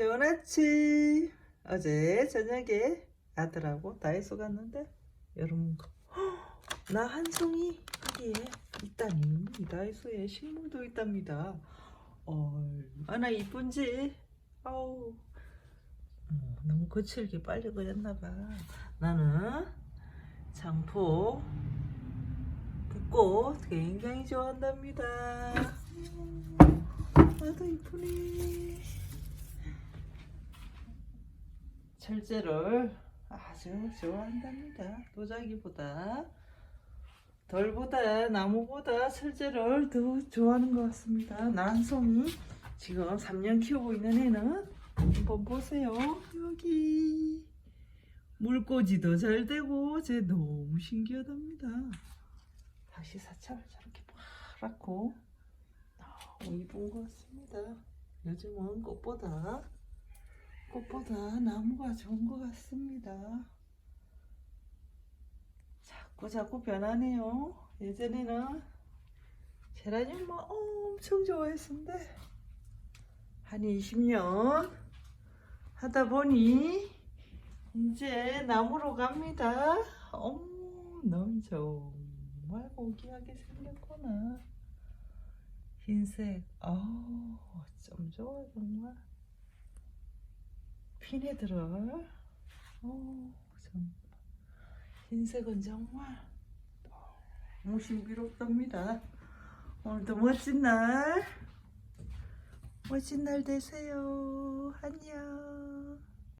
좋은 아침. 어제 저녁에 아들하고 다이소 갔는데 여러분 나 한 송이 여기에 있다니 이 다이소에 식물도 있답니다. 얼마나 이쁜지 아우 어, 너무 거칠게 빨리 그렸나봐. 나는 장포 붓꽃 굉장히 좋아한답니다. 나도 이쁘네. 철제를 아주 좋아한답니다. 도자기보다 덜보다 나무보다 철제를 더 좋아하는 것 같습니다. 난송이 지금 3년 키우고 있는 애는 한번 보세요. 여기 물꽂이도 잘 되고 쟤 너무 신기하답니다. 다시 사철 저렇게 파랗고 너무 이쁜 것 같습니다. 요즘은 꽃보다 꽃보다 나무가 좋은 것 같습니다. 자꾸 자꾸 변하네요. 예전에는 제라늄만 엄청 좋아했는데 한 20년 하다 보니 이제 나무로 갑니다. 어머, 넌 정말 고귀하게 생겼구나. 흰색, 아우, 좀 좋아, 정말. 피네들을, 어, 정 흰색은 정말 너무 신비롭답니다. 오늘도 멋진 날, 멋진 날 되세요. 안녕.